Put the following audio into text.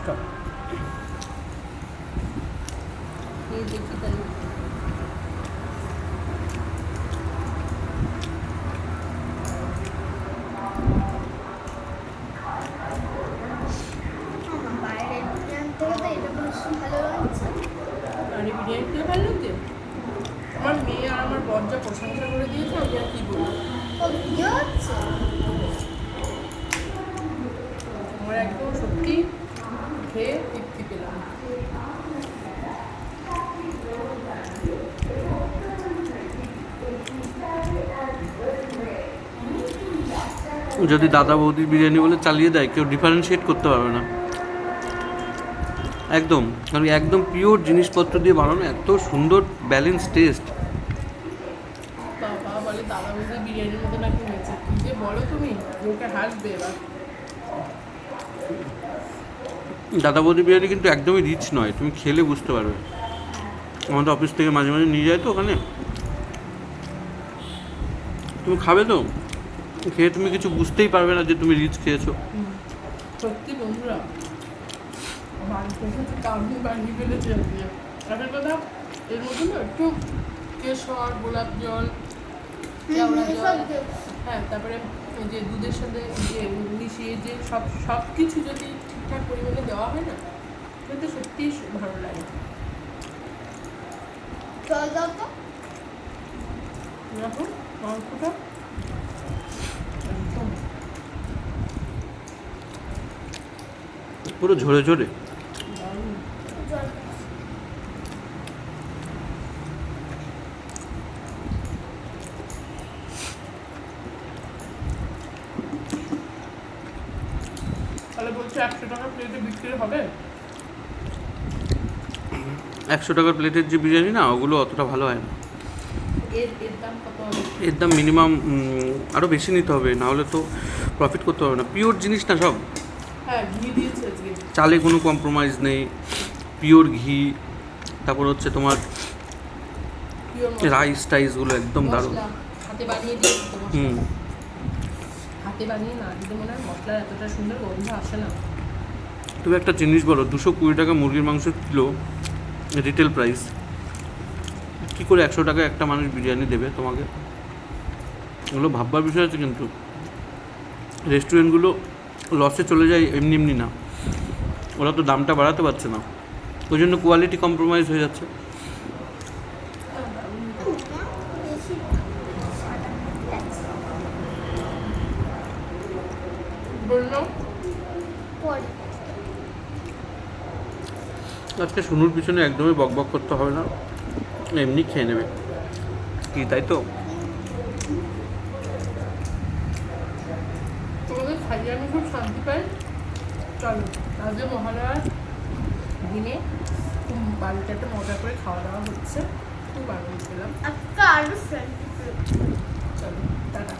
এটা বেশ ভালো লাগছে। আর বিরিয়ানি ভালো লাগছে আমার মেয়ে আর আমার বর যা প্রশংসা করে দিয়েছে আমি আর কি বলব ও ভিডিও হচ্ছে আমার একদম সত্যি খেয়ে তৃপ্তি পেলাম যদি দাদা বৌদির বিরিয়ানি বলে চালিয়ে দেয় কেউ ডিফারেন্সিয়েট করতে পারবে না। একদম কারণ একদম পিওর জিনিসপত্র দিয়ে বানানো এত সুন্দর ব্যালেন্স টেস্ট বৌদি দাদা বৌদি বিরিয়ানি কিন্তু একদমই রিচ নয় তুমি খেলে বুঝতে পারবে। আমাদের অফিস থেকে মাঝে মাঝে নিয়ে যায় তো ওখানে। তুমি খাবে তো? খেয়ে তুমি কিছু বুঝতেই পারবে না যে তুমি রিচ খেয়েছো। সত্যি বন্ধুরা বানিয়ে ফেলেছে একটা কথা এর মধ্যে না একটু কেশর গোলাপ জল। হ্যাঁ তারপরে ওই যে দুধের সাথে যে মিশিয়ে যে সব সব কিছু যদি ঠিকঠাক পরিমাণে দেওয়া হয় না তাহলে সত্যিই ভালো লাগে। জল দাও তো। দেখো মাংসটা একদম পুরো ঝরে ঝরে। একশো টাকা প্লেটে বিক্রি হবে? একশো টাকার প্লেটের যে বিরিয়ানি না ওগুলো অতটা ভালো হয় না। এর দাম এর দাম মিনিমাম আরও বেশি নিতে হবে নাহলে তো প্রফিট করতে হবে না। পিওর জিনিস না সব। চালে কোনো কম্প্রোমাইজ নেই পিওর ঘি তারপর হচ্ছে তোমার। রাইস টাইসগুলো একদম দারুণ। হাতে বানিয়ে দিয়েছে হুম। হাতে বানিয়ে না দিলে মনে হয় মশলার এতটা সুন্দর গন্ধ আসে না। তুমি একটা জিনিস বলো দুশো কুড়ি টাকা মুরগির মাংস কিলো রিটেল প্রাইস কী করে একশো টাকা একটা মানুষ বিরিয়ানি দেবে তোমাকে? ওগুলো ভাববার বিষয় আছে কিন্তু। রেস্টুরেন্টগুলো লসে চলে যায় এমনি এমনি না। ওরা তো দামটা বাড়াতে পারছে না। ওই জন্য কোয়ালিটি কম্প্রোমাইজ হয়ে যাচ্ছে। আজকে শুনুর পিছনে একদমই বকবক করতে হবে না। এমনি খেয়ে নেবে। কি তাই তো? খাইয়ে আমি খুব শান্তি পাই চলো আজকে মহালয়ার দিনে খুব বাড়িতে একটা মজা করে খাওয়া দাওয়া হচ্ছে। খুব আনন্দ পেলাম। চলো টাটা।